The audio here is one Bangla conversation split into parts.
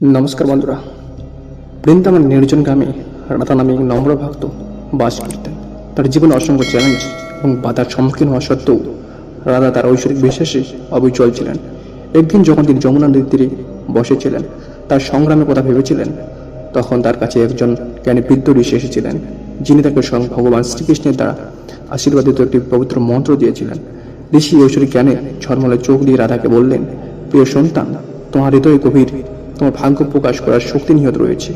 নমস্কার বন্ধুরা। বৃন্দাবন নির্জন গ্রামে রাধা নামে নম্র ভক্ত বাস করতেন তার জীবনে অসংখ্য চ্যালেঞ্জ এবং বাধার সম্মুখীন হওয়া সত্ত্বেও রাধা তার ঐশ্বরিক বিশ্বাসে অবিচল ছিলেন। একদিন যখন তিনি যমুনা নদীর তীরে বসেছিলেন, তার সংগ্রামের কথা ভেবেছিলেন, তখন তার কাছে একজন জ্ঞানী বৃদ্ধ ঋষি এসেছিলেন, যিনি তাকে স্বয়ং ভগবান শ্রীকৃষ্ণের দ্বারা আশীর্বাদিত একটি পবিত্র মন্ত্র দিয়েছিলেন। ঋষি ঐশ্বরিক জ্ঞানে ঝলমলে চোখ দিয়ে রাধাকে বললেন, প্রিয় সন্তান, তোমার হৃদয় গভীর। তোমার ভাগ্য প্রকাশ করার শক্তি নিহত রয়েছে।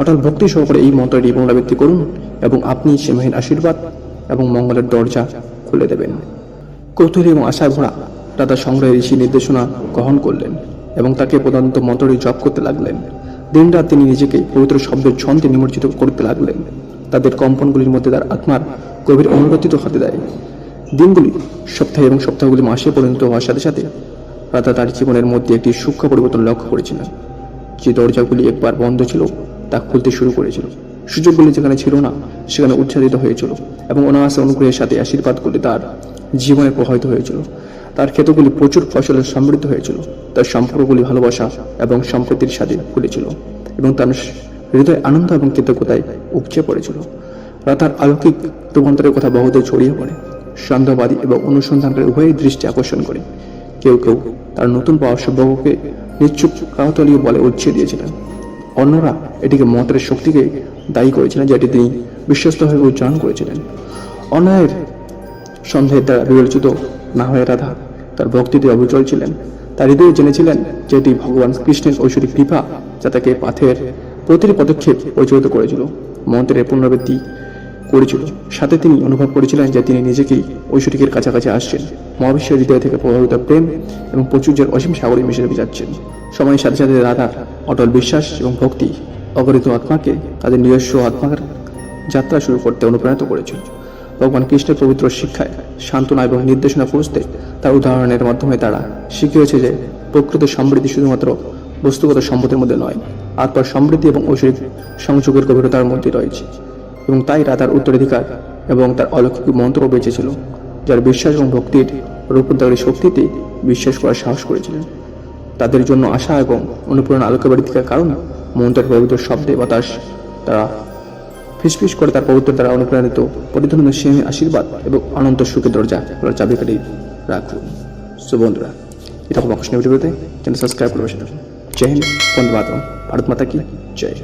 অটল ভক্তি সহকারে এই মন্ত্রটি পুনরাবৃত্তি করুন এবং আপনি সীমাহীন আশীর্বাদ এবং মঙ্গলের দরজা খুলে দেবেন। কৌতূহলী এবং আশায় ভরা দাদা সংগ্রহে ঋষি নির্দেশনা গ্রহণ করলেন এবং তাকে প্রধানত মন্ত্রটি জপ করতে লাগলেন। দিনরাত তিনি নিজেকে পবিত্র শব্দের ছন্দে নিমজ্জিত করতে লাগলেন। তাদের কম্পনগুলির মধ্যে তার আত্মার গভীর অনুরোচিত হতে দেয়। দিনগুলি সপ্তাহে এবং সপ্তাহগুলি মাসে পরিণত হওয়ার সাথে সাথে রাধা তার জীবনের মধ্যে একটি সূক্ষ্ম পরিবর্তন লক্ষ্য করেছিলেন। যে দরজাগুলি একবার বন্ধ ছিল, তা খুলতে শুরু করেছিল। সুযোগগুলি যেখানে ছিল না, সেখানে উচ্ছ্বাদিত হয়েছিল এবং অনায়াসে অনুগ্রহের সাথে আশীর্বাদগুলি তার জীবনে প্রভাবিত হয়েছিল। তার ক্ষেতগুলি প্রচুর ফসলের সমৃদ্ধ হয়েছিল, তার সম্পর্কগুলি ভালোবাসা এবং সম্প্রীতির সাথে খুলেছিল এবং তার হৃদয় আনন্দ এবং কৃতজ্ঞতায় উপচে পড়েছিল। রাতার অলৌকিক রূপান্তরের কথা বহুদের ছড়িয়ে পড়ে, সন্দেহবাদী এবং অনুসন্ধানকারী উভয়ের দৃষ্টি আকর্ষণ করে। কেউ কেউ তার নতুন পাওয়া সৌভাগ্যকে নিশ্চুপ কাহতলীয় বলে উচ্ছে দিয়েছিলেন। অন্যরা এটিকে মন্ত্রের শক্তিকে দায়ী করেছিলেন, যেটি তিনি বিশ্বস্তভাবে উচ্চারণ করেছিলেন। অন্যায়ের সন্দেহের দ্বারা বিবেচিত না হয়ে রাধা তার ভক্তিতে অবিচল ছিলেন। তার হৃদয়ে জেনেছিলেন যে এটি ভগবান কৃষ্ণের ঐশ্বরিক কৃপা যা তাকে পাথের প্রতিটি পদক্ষেপ পরিচালিত করেছিল। মন্ত্রের পুনরাবৃত্তি করেছিল। সাথে তিনি অনুভব করেছিলেন যে তিনি নিজেকেই ঐশ্বরিকের কাছাকাছি আসছেন। মহাবিশ্বের হৃদয় থেকে প্রভাবিত প্রেম এবং প্রচুর্যের অসীম সাগরে মিশে যাচ্ছেন। সময়ের সাথে সাথে রাধার অটল বিশ্বাস এবং ভক্তি অগরিত আত্মাকে তাদের নিজস্ব আত্মার যাত্রা শুরু করতে অনুপ্রাণিত করেছিল। ভগবান কৃষ্ণের পবিত্র শিক্ষায় সান্ত্বনা এবং নির্দেশনা খুঁজতে তার উদাহরণের মাধ্যমে তারা শিখিয়েছে যে প্রকৃত সমৃদ্ধি শুধুমাত্র বস্তুগত সম্পদের মধ্যে নয়, আত্মার সমৃদ্ধি এবং ঐশ্বরিক সংযোগের গভীরতার মধ্যে রয়েছে। এবং তাই রাধার উত্তরাধিকার এবং তার অলৌকিক মন্ত্র বেঁচেছিল, যার বিশ্বাস এবং ভক্তির রূপান্তরের শক্তিতে বিশ্বাস করার সাহস করেছিলেন। তাদের জন্য আশা এবং অনুপ্রেরণা আলোকে বাড়ি থাকার কারণে মন্ত্রের পবিত্র শব্দে বাতাস তারা ফিসফিস করে তার পবিত্র দ্বারা অনুপ্রাণিত পরিধন্য সিংহের আশীর্বাদ এবং অনন্ত সুখের দরজা খোলার চাবিকাঠি রাখুন সো বন্ধুরা এটা আমার ভিডিওতে। চ্যানেল সাবস্ক্রাইব করে বসে থাকুন। জয় হিন্দ বন্ধু ভারত মাতা কি? জয়।